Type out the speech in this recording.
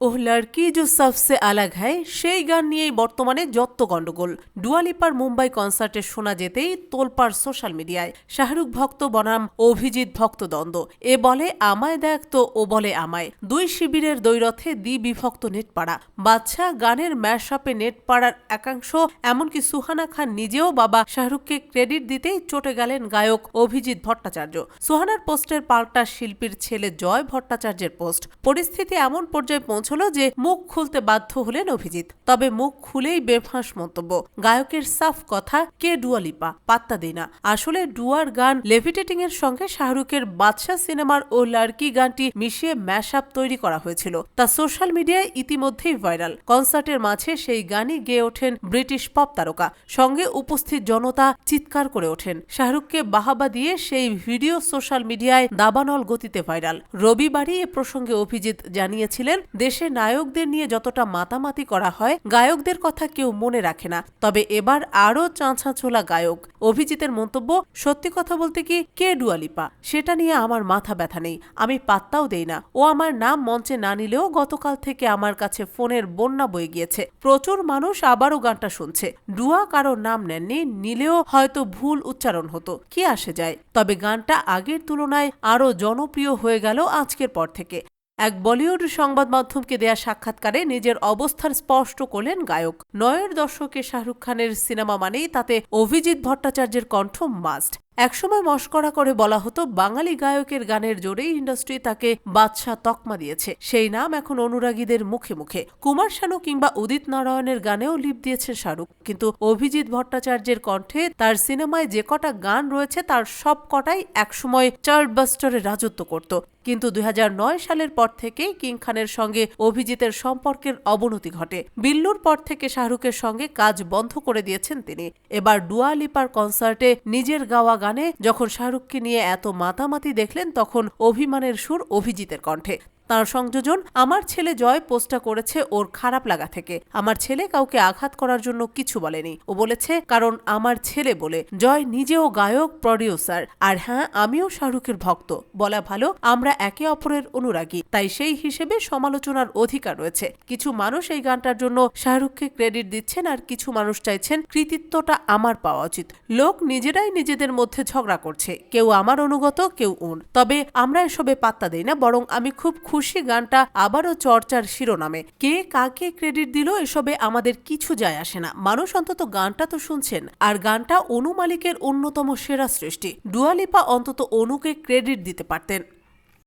ওহ, লড়কি জো সবসে আলাগ হ্যায়, সেই গান নিয়েই বর্তমানে যত গণ্ডগোল। ডুয়ালিপার মুম্বাই কনসার্টে শোনা যেতেই তোলপার সোশ্যাল মিডিয়ায়। শাহরুখ ভক্ত বনাম, অভিজিৎ ভক্ত দ্বন্দ্ব। এ বলে আমায় দেখ তো, ও বলে আমায়। দুই শিবিরের দৈরথে দ্বিবিভক্ত নেটপাড়া। বাদশাহ গানের ম্যাশ আপে নেটপাড়ার একাংশ, এমনকি সুহানা খান নিজেও বাবা শাহরুখকে ক্রেডিট দিতেই চটে গেলেন গায়ক অভিজিৎ ভট্টাচার্য। সুহানার পোস্টের পাল্টা শিল্পীর ছেলে জয় ভট্টাচার্যের পোস্ট। পরিস্থিতি এমন পর্যায়ে পৌঁছে পৌঁছল যে মুখ খুলতে বাধ্য হলেন অভিজিৎ। তবে মুখ খুলেই বেফাঁস মন্তব্য। গায়কের সাফ কথা, কে ডুয়ালিপা পাত্তা দেই না। আসলে ডুয়ার গান লেভিটেটিং এর সঙ্গে শাহরুখের বাদশাহ সিনেমার ও লার্কি গানটি মিশিয়ে ম্যাশ তৈরি করা হয়েছিল। তা সোশ্যাল মিডিয়ায় ইতিমধ্যেই ভাইরাল। কনসার্টের মাঝে সেই গানই গেয়ে ওঠেন ব্রিটিশ পপ তারকা। সঙ্গে উপস্থিত জনতা চিৎকার করে ওঠেন। শাহরুখকে বাহাবা দিয়ে সেই ভিডিও সোশ্যাল মিডিয়ায় দাবানল গতিতে ভাইরাল। রবিবারই এ প্রসঙ্গে অভিজিৎ জানিয়েছিলেন, দেশে নায়কদের নিয়ে যতটা মাতামাতি করা হয়, গায়কদের কথা কেউ মনে রাখে না। তবে এবার আরও চাঁচা ছোলা গায়ক। অভিজিতের মন্তব্য, সত্যি কথা বলতে কি, কে ডুয়ালিপা? সেটা নিয়ে আমার মাথা ব্যথা নেই। আমি পাত্তাও দেই না। ও আমার নাম মঞ্চে না নিলেও গতকাল থেকে আমার কাছে ফোনের বন্যা বয়ে গিয়েছে। প্রচুর মানুষ আবারও গানটা শুনছে। ডুয়া কারও নাম নেননি, নিলেও হয়তো ভুল উচ্চারণ হতো। কি আসে যায়? তবে গানটা আগের তুলনায় আরও জনপ্রিয় হয়ে গেল আজকের পর থেকে। এক বলিউড সংবাদ মাধ্যমকে দেয়া সাক্ষাৎকারে নিজের অবস্থান স্পষ্ট করলেন গায়ক। নয়ের দশকে শাহরুখ খানের সিনেমা মানেই তাতে অভিজিৎ ভট্টাচার্যের কণ্ঠ মাস্ট। একসময় মস্করা করে বলা হতো, বাঙালি গায়কের গানের জোরেই ইন্ডাস্ট্রি তাকে বাদশাহ তকমা দিয়েছে। সেই নাম এখন অনুরাগীদের মুখে মুখে। কুমার শানু কিংবা উদিত নারায়ণের গানেও লিপ দিয়েছে শাহরুখ। কিন্তু অভিজিৎ ভট্টাচার্যের কণ্ঠে তার সিনেমায় যে কটা গান রয়েছে, তার সব কটাই একসময় চার্টবাস্টারে রাজত্ব করত। কিন্তু দুই হাজার নয় সালের পর থেকেই কিং খানের সঙ্গে অভিজিতের সম্পর্কের অবনতি ঘটে। বিল্লুর পর থেকে শাহরুখের সঙ্গে কাজ বন্ধ করে দিয়েছেন তিনি। এবার ডুয়া লিপার কনসার্টে নিজের গাওয়া গানে যখন শাহরুখকে নিয়ে এত মাতামাতি দেখলেন তখন অভিমানের সুর অভিজিতের কণ্ঠে। তার সংযোজন, আমার ছেলে জয় পোস্টটা করেছে ওর খারাপ লাগা থেকে। আমার ছেলে কাউকে আঘাত করার জন্য কিছু বলেনি। ও বলেছে, কারণ আমার ছেলে বলে, জয় নিজেও গায়ক প্রডিউসার আর হ্যাঁ আমিও শাহরুখের ভক্ত। বলা ভালো, আমরা একে অপরের অনুরাগী। তাই সেই হিসেবে সমালোচনার অধিকার রয়েছে। কিছু মানুষ এই গানটার জন্য শাহরুখকে ক্রেডিট দিচ্ছেন, আর কিছু মানুষ চাইছেন কৃতিত্বটা আমার পাওয়া উচিত। লোক নিজেরাই নিজেদের মধ্যে ঝগড়া করছে। কেউ আমার অনুগত, কেউ উন। তবে আমরা এসবে পাত্তা দেই না, বরং আমি খুব খুশি গানটা আবারও চর্চার শিরোনামে। কে কাকে ক্রেডিট দিল এসবে আমাদের কিছু যায় আসে না। মানুষ অন্তত গানটা তো শুনছেন। আর গানটা অনু মালিকের অন্যতম সেরা সৃষ্টি। ডুয়ালিপা অন্তত অনুকে ক্রেডিট দিতে পারতেন।